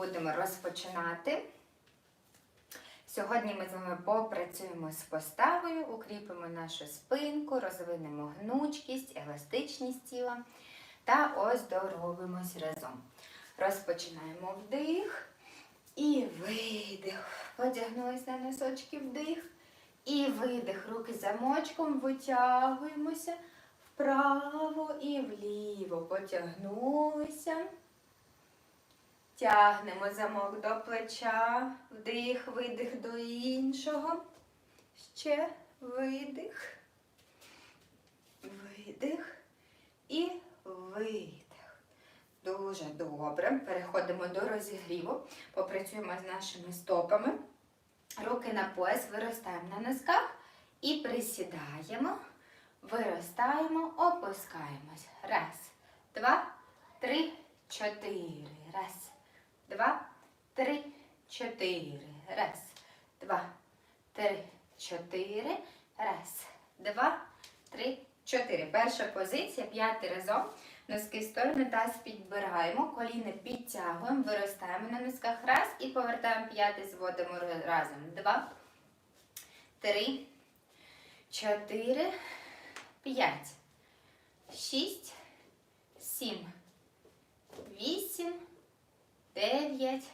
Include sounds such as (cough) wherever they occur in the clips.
будемо розпочинати. Сьогодні ми з вами попрацюємо з поставою, укріпимо нашу спинку, розвинемо гнучкість, еластичність тіла та оздоровимось разом. Розпочинаємо вдих і видих. Потягнулись на носочки вдих. І видих. Руки замочком витягуємося вправо і вліво. Потягнулися. Тягнемо замок до плеча. Вдих, видих до іншого. Ще видих. Видих і видих. Дуже добре. Переходимо до розігріву. Попрацюємо з нашими стопами. Руки на пояс, виростаємо на носках і присідаємо. Виростаємо, опускаємось. Раз, два, три, чотири. Раз, два, три, чотири. Раз, два, три, чотири. Раз, два, три, чотири. Перша позиція. П'ятий разом. Носки сторони, таз підбираємо, коліни підтягуємо, виростаємо на носках. Раз і повертаємо п'ятий, зводимо разом. Два, три, чотири, п'ять, шість, сім, вісім, дев'ять,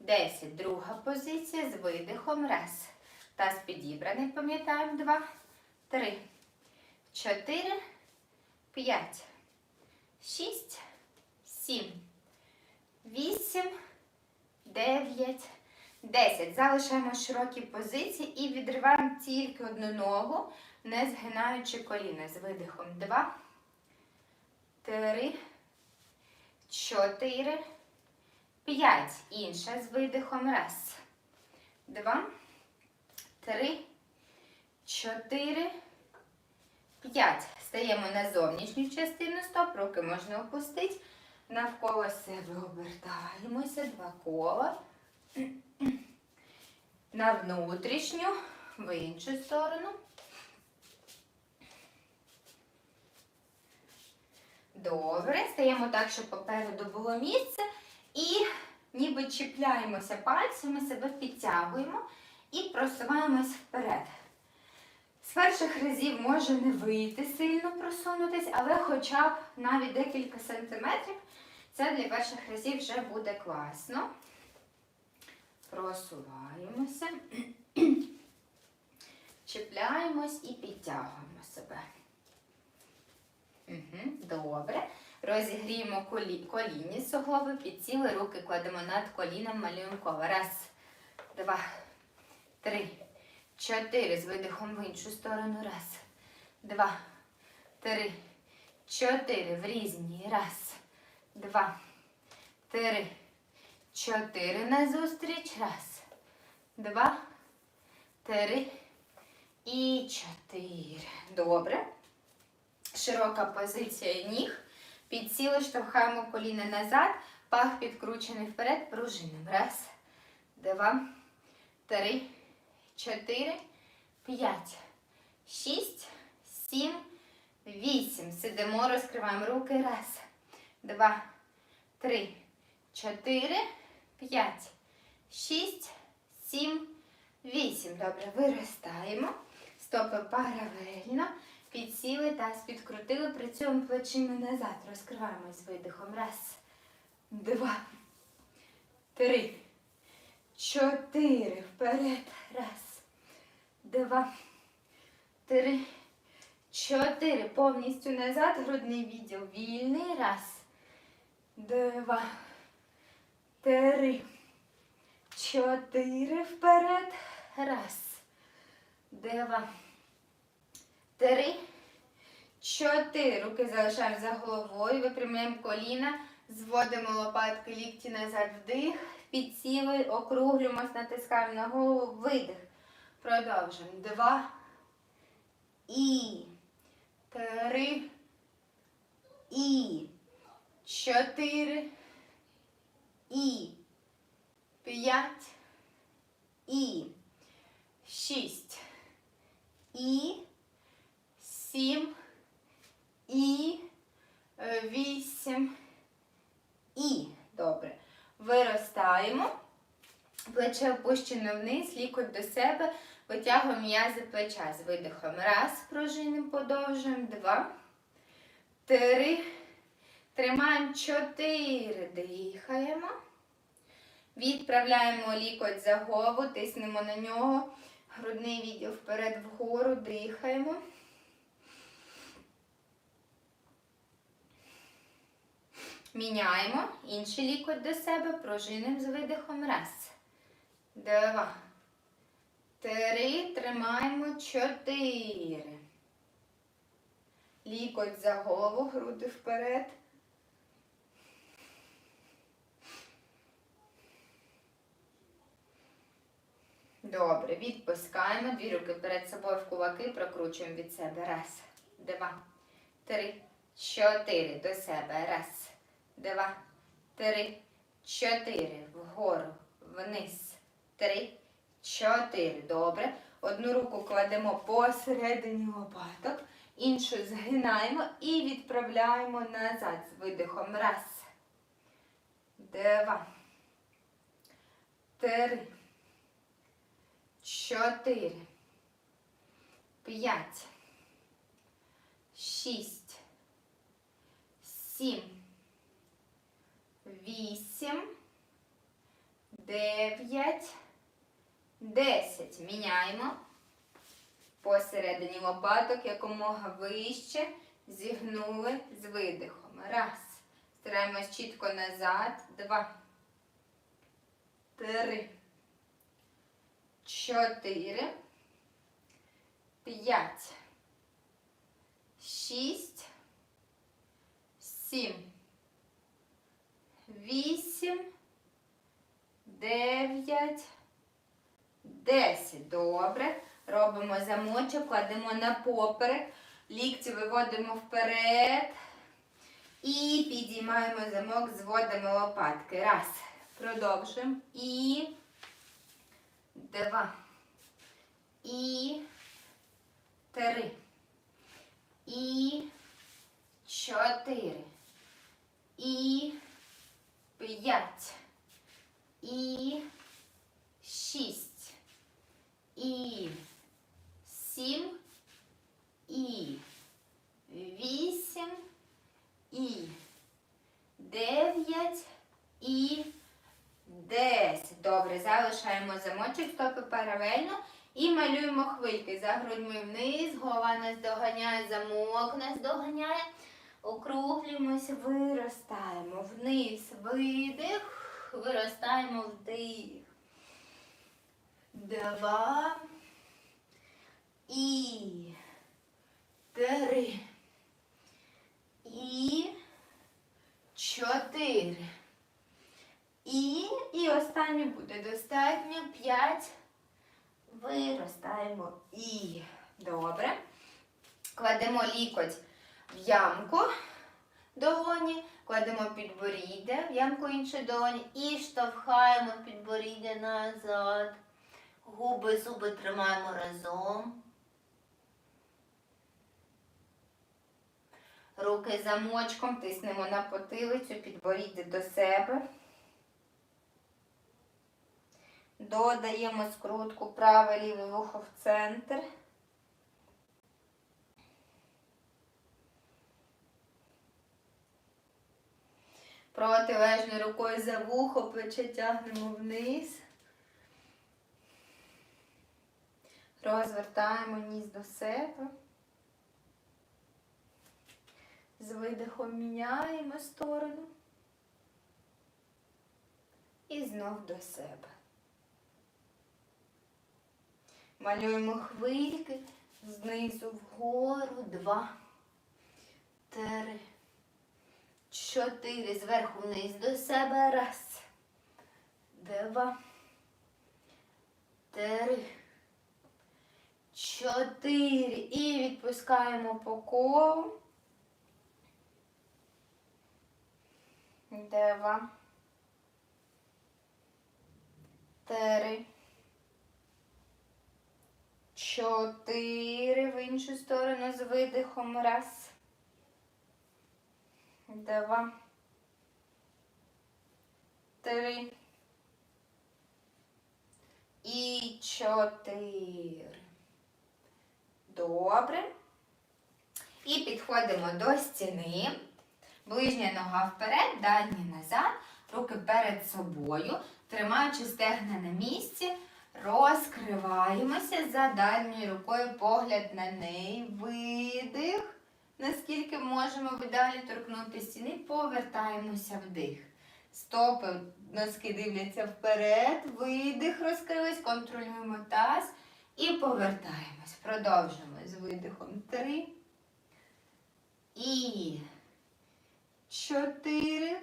десять. Друга позиція з видихом. Раз. Таз підібраний, пам'ятаємо. Два, три, чотири, п'ять. Шість, сім, вісім, дев'ять, десять. Залишаємо широкі позиції і відриваємо тільки одну ногу, не згинаючи коліна. З видихом. Два, три, чотири, п'ять. Інша з видихом. Раз, два, три, чотири. П'ять. Стаємо на зовнішню частину стоп, руки можна опустити. Навколо себе обертаємося, два кола. На внутрішню, в іншу сторону. Добре. Стаємо так, щоб попереду було місце. І ніби чіпляємося пальцями, себе підтягуємо і просуваємось вперед. З перших разів може не вийти сильно просунутись, але хоча б навіть декілька сантиметрів, це для перших разів вже буде класно. Просуваємося, (clears throat) чіпляємось і підтягуємо себе. Угу, Добре. Розігріємо колі... колінні суглоби, підсіли, руки кладемо над коліном, малюємо коло. Раз, два, три. Чотири. З видихом в іншу сторону. Раз. Два. Три. Чотири. В різні. Раз. Два. Три. Чотири. Назустріч. Раз. Два. Три. І чотири. Добре. Широка позиція ніг. Підсіли, штовхаємо коліна назад. Пах підкручений вперед. Пружинимо. Раз. Два. Три чотири, п'ять, шість, сім, вісім. Сидимо, розкриваємо руки. Раз, два, три, чотири, п'ять, шість, сім, вісім. Добре, виростаємо. Стопи паралельно. Підсіли, таз підкрутили, працюємо плечима назад. Розкриваємо з видихом. Раз, два, три. Чотири. Вперед. Раз. Два. Три. Чотири. Повністю назад. Грудний відділ. Вільний. Раз. Два. Три. Чотири. Вперед. Раз. Два. Три. Чотири. Руки залишаємо за головою. Випрямляємо коліна. Зводимо лопатки лікті назад вдих. Підсіли, округлюємось, натискаємо на голову, видих. Продовжуємо. Два. І. Три. І. Чотири. І. П'ять. І. Шість. І. Сім. І. Е, Вісім. І. Добре. Виростаємо. Плече опущено вниз, лікоть до себе. Витягуємо м'язи плеча з видихом. Раз, пружинимо, подовжуємо. Два. Три. Тримаємо чотири. Дихаємо. Відправляємо лікоть за голову, тиснемо на нього. Грудний відділ вперед вгору, дихаємо. Міняємо інший лікоть до себе, пружинимо з видихом. Раз. Два. Три. Тримаємо. Чотири. Лікоть за голову, груди вперед. Добре, відпускаємо. Дві руки перед собою в кулаки, прокручуємо від себе. Раз, два, три, чотири. До себе. Раз, два, три, чотири. Вгору, вниз. Три, чотири. Добре. Одну руку кладемо посередині лопаток, іншу згинаємо і відправляємо назад з видихом. Раз, два, три чотири, п'ять, шість, сім, вісім, дев'ять, десять. Міняємо посередині лопаток якомога вище. Зігнули з видихом. Раз. Стараємось чітко назад. Два. Три чотири, п'ять, шість, сім, вісім, дев'ять, десять. Добре. Робимо замочок, кладемо на поперек, лікті виводимо вперед. І підіймаємо замок, зводимо лопатки. Раз. Продовжуємо. І два. І три. І чотири. І п'ять. І шість. І сім. І вісім. І дев'ять. І 10. Добре, залишаємо замочок, стопи паралельно і малюємо хвильки. За грудьми вниз, голова нас доганяє, замок нас доганяє. Округлюємося, виростаємо вниз, видих, виростаємо вдих. Два. І три. І чотири. І, і останнє буде достатньо. П'ять. Виростаємо. І. Добре. Кладемо лікоть в ямку долоні, кладемо підборіддя в ямку іншої долоні і штовхаємо підборіддя назад. Губи, зуби тримаємо разом. Руки замочком тиснемо на потилицю, підборіддя до себе. Додаємо скрутку праве ліве вухо в центр. Протилежною рукою за вухо, плече тягнемо вниз. Розвертаємо ніс до себе. З видихом міняємо сторону. І знов до себе. Малюємо хвильки знизу вгору. Два, три, чотири. Зверху вниз до себе. Раз. Два. Три. Чотири. І відпускаємо по колу. Два. Три. Чотири в іншу сторону з видихом. Раз. Два. Три. і чотири. Добре. І підходимо до стіни. Ближня нога вперед, дальня назад, руки перед собою, тримаючи стегна на місці, розкриваємося за дальньою рукою, погляд на неї, видих. Наскільки можемо видалі торкнути стіни, повертаємося вдих. Стопи носки дивляться вперед, видих, розкрились, контролюємо таз і повертаємось. Продовжуємо з видихом. Три. І чотири.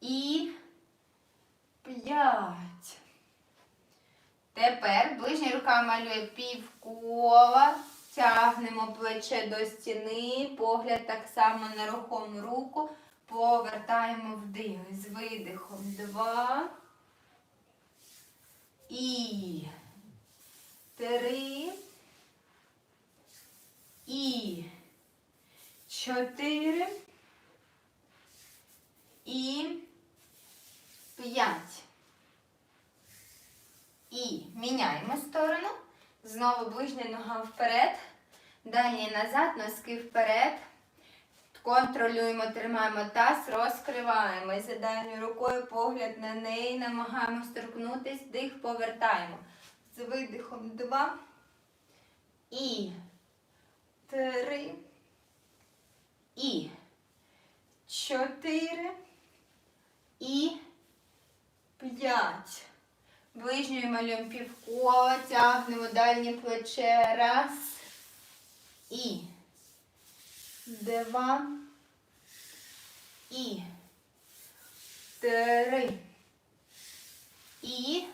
І п'ять. Тепер ближня рука малює півкола. Тягнемо плече до стіни, погляд так само на рухому руку. Повертаємо вдих з видихом. Два. І три. І чотири. І п'ять. І міняємо сторону. Знову ближня нога вперед. Далі назад, носки вперед. Контролюємо, тримаємо таз, розкриваємо. За рукою погляд на неї, намагаємось торкнутись, дих повертаємо. З видихом два. І три. І чотири. І п'ять. Ближньою малюємо півкола, тягнемо дальнє плече. Раз. І. Два. І. Три. І.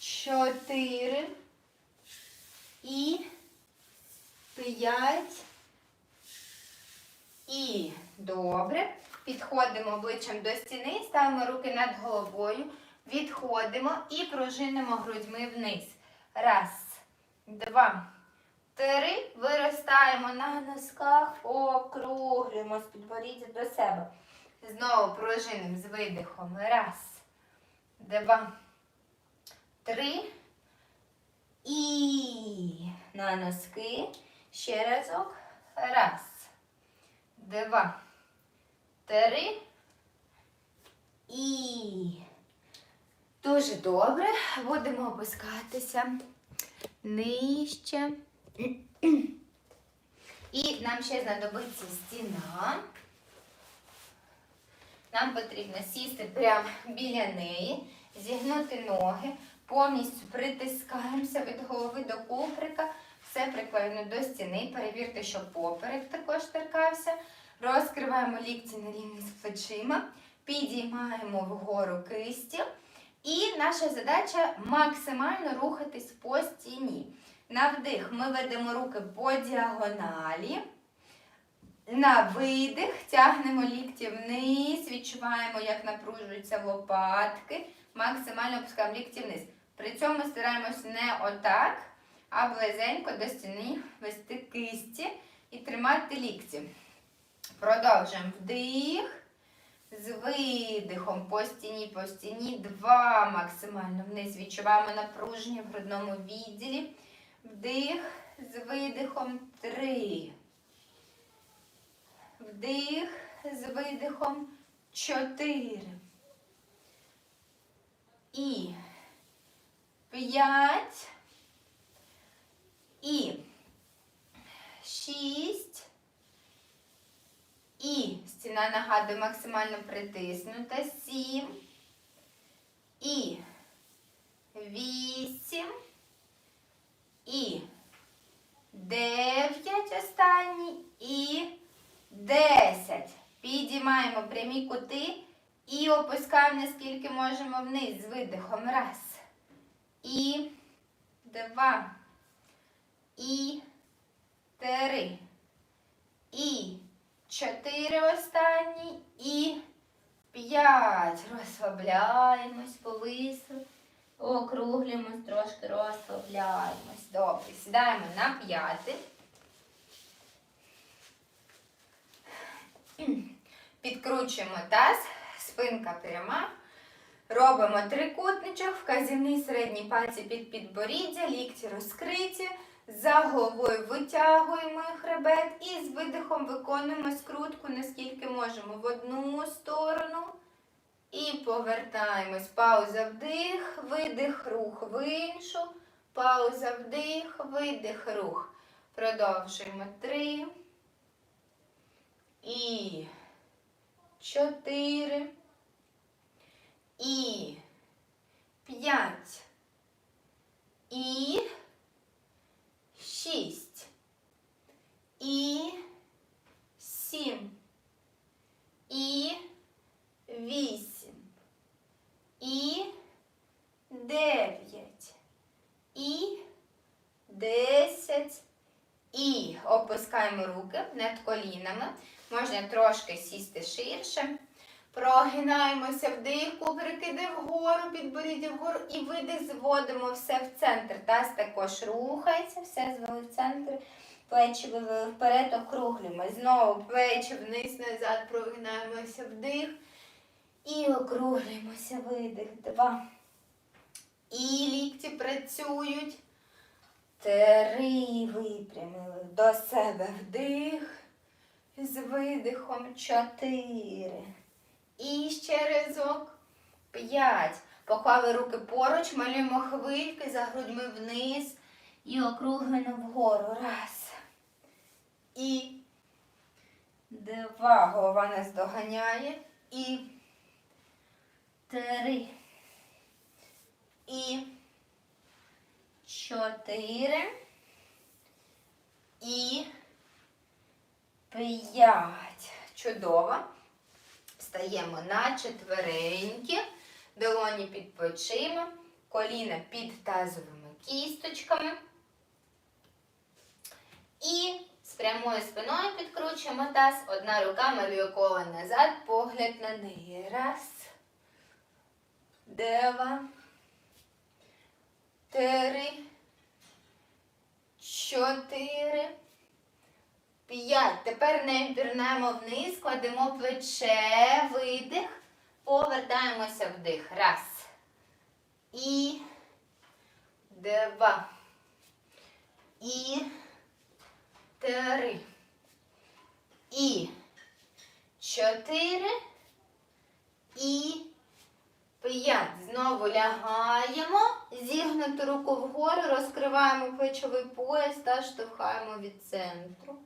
Чотири. І. П'ять. І. Добре. Підходимо обличчям до стіни, ставимо руки над головою. Відходимо і пружинимо грудьми вниз. Раз, два, три. Виростаємо на носках, округлюємо з підборіддя до себе. Знову пружинимо з видихом. Раз, два, три. І на носки. Ще разок. Раз, два, три. І. Дуже добре. Будемо опускатися нижче. І нам ще знадобиться стіна. Нам потрібно сісти прямо біля неї, зігнути ноги, повністю притискаємося від голови до куприка, все приклеєно до стіни. Перевірте, щоб поперек також торкався. Розкриваємо лікті на рівні з плечима, підіймаємо вгору кисті. І наша задача максимально рухатись по стіні. На вдих ми ведемо руки по діагоналі. На видих тягнемо лікті вниз, відчуваємо, як напружуються лопатки. Максимально опускаємо лікті вниз. При цьому стараємось не отак, а близенько до стіни вести кисті і тримати лікті. Продовжуємо вдих. З видихом по стіні, по стіні. Два максимально вниз. Відчуваємо напруження в грудному відділі. Вдих. З видихом. Три. Вдих. З видихом. Чотири. І п'ять. І шість. І стіна нагадує максимально притиснута. Сім. І вісім. І дев'ять останній. І десять. Підіймаємо прямі кути і опускаємо, наскільки можемо вниз з видихом. Раз. І два. І три. І чотири останні і п'ять. Розслабляємось, повисли. Округлюємось, трошки розслабляємось. Добре. Сідаємо на п'яти. Підкручуємо таз, спинка пряма. Робимо трикутничок, вказівний середній пальці під підборіддя, лікті розкриті. За головою витягуємо хребет і з видихом виконуємо скрутку, наскільки можемо в одну сторону. І повертаємось. Пауза вдих, видих, рух в іншу. Пауза вдих, видих, рух. Продовжуємо. Три. І чотири. І п'ять. І шість. І сім. І вісім. І дев'ять. І десять. І опускаємо руки над колінами. Можна трошки сісти ширше. Прогинаємося вдих, іде вгору, підборіддя вгору і видих, зводимо все в центр. Таз також рухається, все звели в центр. Плечі вивели вперед, округлюємо. Знову плечі вниз, назад, прогинаємося вдих. І округлюємося, видих. Два. І лікті працюють. Три. Випрямили до себе вдих. З видихом чотири. І ще разок. П'ять. Поклали руки поруч, малюємо хвильки за грудьми вниз і округлено вгору. Раз. І два. Голова нас доганяє. І три. І чотири. І п'ять. Чудово. Стаємо на четвереньки, долоні під плечима, коліна під тазовими кісточками. І з прямою спиною підкручуємо таз. Одна рука малює коло назад, погляд на неї. Раз. Два. Три. Чотири. П'ять. Тепер не пірнемо вниз, кладемо плече, видих, повертаємося вдих. Раз. І два. І три. І чотири. І п'ять. Знову лягаємо. Зігнуту руку вгору, розкриваємо плечовий пояс та штовхаємо від центру.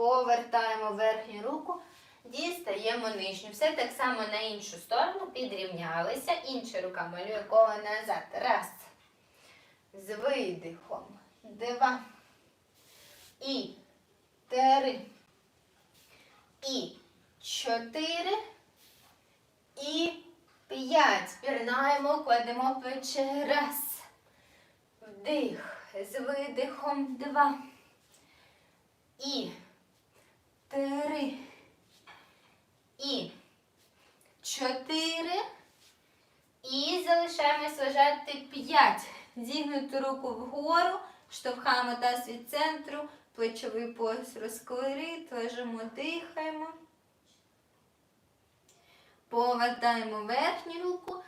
Повертаємо верхню руку, дістаємо нижню. Все так само на іншу сторону підрівнялися. Інша рука малює коло назад. Раз. З видихом. Два. І три. І чотири. І п'ять. Пірнаємо, кладемо плече. Раз. Вдих. З видихом. Два. І три. І чотири. І залишаємось лежати п'ять. Зігнуту руку вгору, штовхаємо таз від центру, плечовий пояс розклерит, лежимо, дихаємо. Повертаємо верхню руку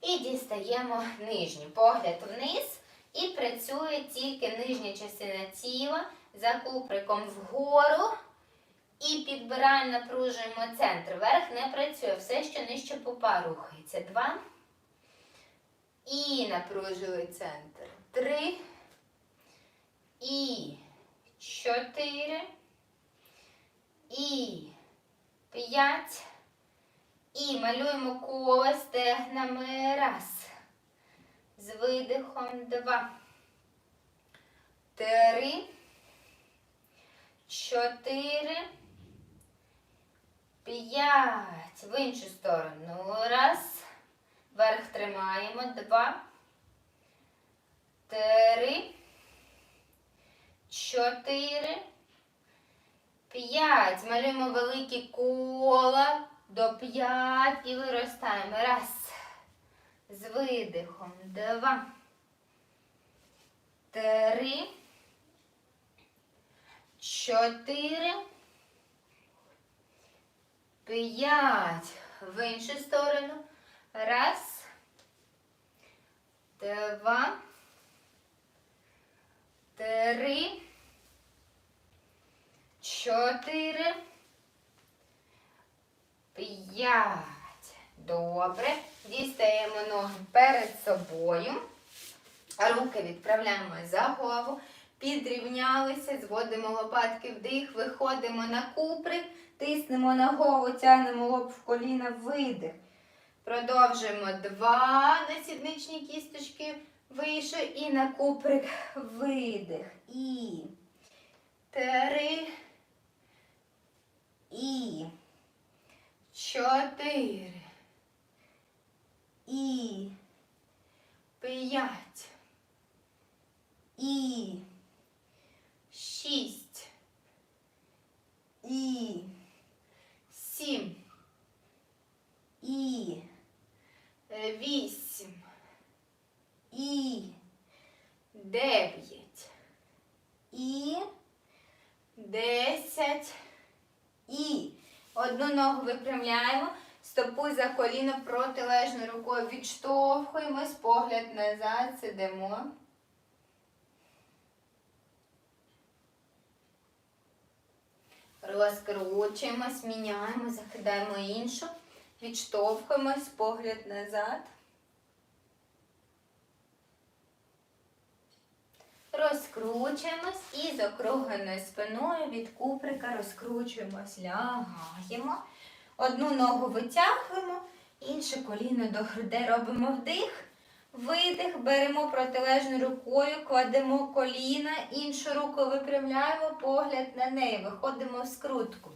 і дістаємо нижню. Погляд вниз. І працює тільки нижня частина тіла за куприком вгору. І підбираємо, напружуємо центр. Верх не працює. Все, що нижче пупа рухається. Два. І напружили центр. Три. І чотири. І п'ять. І малюємо коло стегнами. Раз. З видихом. Два. Три. Чотири. П'ять. В іншу сторону. Раз. Верх тримаємо. Два. Три. Чотири. П'ять. Малюємо великі кола до п'ять і виростаємо. Раз. З видихом. Два. Три. Чотири. П'ять. В іншу сторону. Раз. Два. Три. Чотири. П'ять. Добре. Дістаємо ноги перед собою. Руки відправляємо за голову. Підрівнялися, зводимо лопатки вдих, виходимо на куприк, тиснемо на голову, тягнемо лоб в коліна, видих. Продовжуємо два на сідничні кісточки вище і на куприк видих. І три. І чотири. І п'ять. І шість. І сім. І е, вісім. І дев'ять. І десять. І одну ногу випрямляємо, стопу за коліно протилежною рукою відштовхуємось, погляд назад, сидимо. Розкручуємось, міняємо, закидаємо іншу, відштовхуємось, погляд назад. Розкручуємось і з округленою спиною від куприка розкручуємось, лягаємо. Одну ногу витягуємо, інше коліно до грудей робимо вдих. Видих, беремо протилежною рукою, кладемо коліна, іншу руку випрямляємо, погляд на неї. Виходимо в скрутку.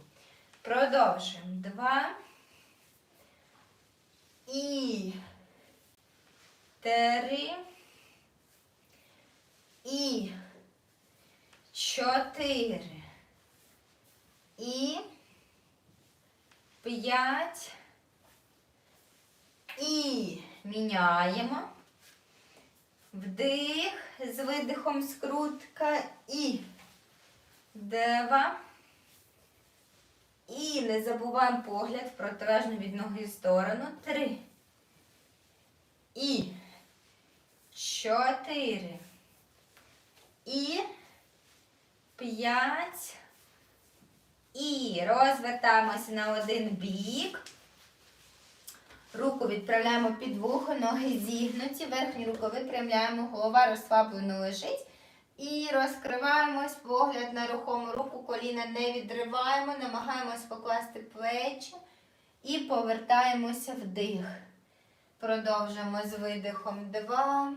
Продовжуємо. Два. І. Три. І. Чотири. І. П'ять. І. Міняємо. Вдих з видихом скрутка і два. І не забуваємо погляд в протилежну від ноги сторону. Три. І чотири. І п'ять. І розвертаємося на один бік. Руку відправляємо під вухо, ноги зігнуті, верхню руку випрямляємо, голова розслаблено лежить. І розкриваємось, погляд на рухому руку, коліна не відриваємо, намагаємось покласти плечі і повертаємося вдих. Продовжуємо з видихом два.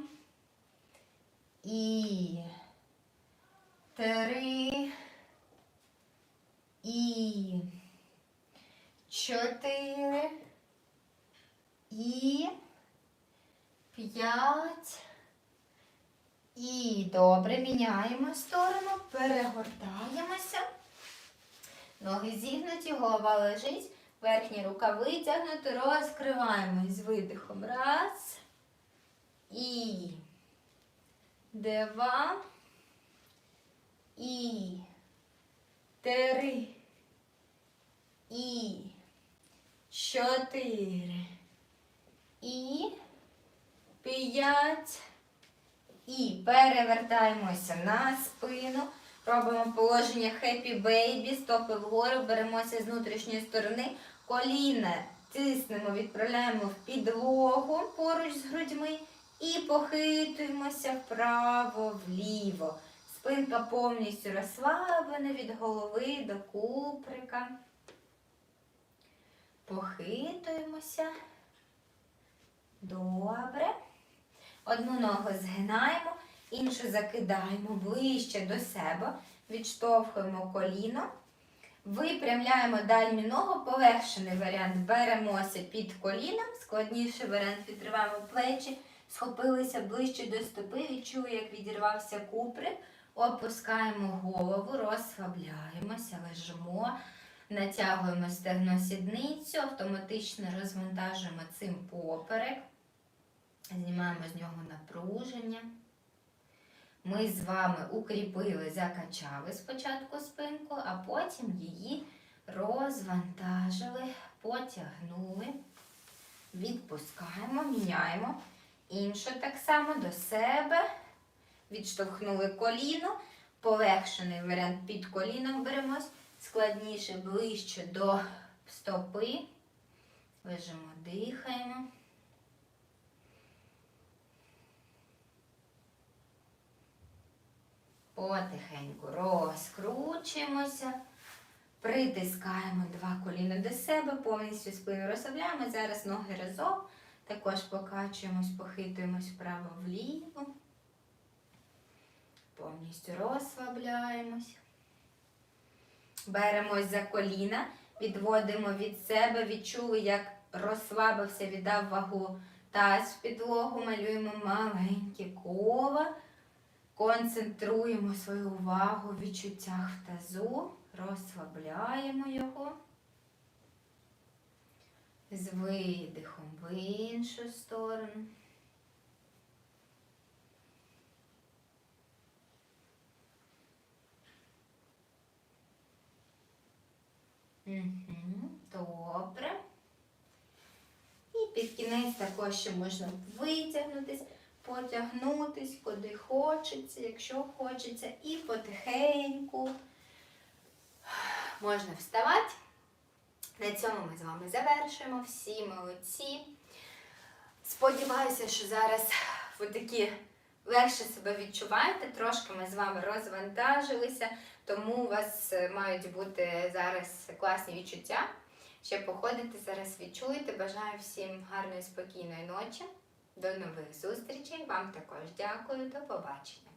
І три. І чотири. І п'ять. І добре, міняємо сторону, перегортаємося. Ноги зігнуті, голова лежить, верхня рука витягнута, розкриваємось з видихом. Раз. І два. І три. І чотири. І п'ять. І перевертаємося на спину. Робимо положення Happy Baby, стопи вгору, беремося з внутрішньої сторони. Коліна тиснемо, відправляємо в підлогу поруч з грудьми і похитуємося вправо-вліво. Спинка повністю розслаблена від голови до куприка. Похитуємося. Добре. Одну ногу згинаємо, іншу закидаємо ближче до себе, відштовхуємо коліно, випрямляємо дальню ногу, полегшений варіант беремося під коліном, складніший варіант відриваємо плечі, схопилися ближче до стопи, відчули, як відірвався куприк, опускаємо голову, розслабляємося, лежимо, натягуємо стегно сідницю, автоматично розвантажуємо цим поперек. Знімаємо з нього напруження. Ми з вами укріпили, закачали спочатку спинку, а потім її розвантажили потягнули, відпускаємо, міняємо. Іншу так само до себе. Відштовхнули коліно. Полегшений варіант під коліном беремось. Складніше ближче до стопи. Лежимо, дихаємо. Потихеньку розкручуємося. Притискаємо два коліна до себе, повністю спину розслабляємо. Зараз ноги разом. Також покачуємось, похитуємось вправо-вліво. Повністю розслабляємось. Беремось за коліна, відводимо від себе, відчули, як розслабився, віддав вагу таз в підлогу, малюємо маленькі кола. Концентруємо свою увагу в відчуттях в тазу, розслабляємо його. З видихом в іншу сторону. Угу, добре. І під кінець також ще можна витягнутись, потягнутись, куди хочеться, якщо хочеться, і потихеньку можна вставати. На цьому ми з вами завершуємо. Всі молодці. Сподіваюся, що зараз ви такі легше себе відчуваєте. Трошки ми з вами розвантажилися, тому у вас е, мають бути зараз класні відчуття. Ще походите, зараз відчуєте. Бажаю всім гарної, спокійної ночі. До нових зустрічей. Вам також дякую. До побачення.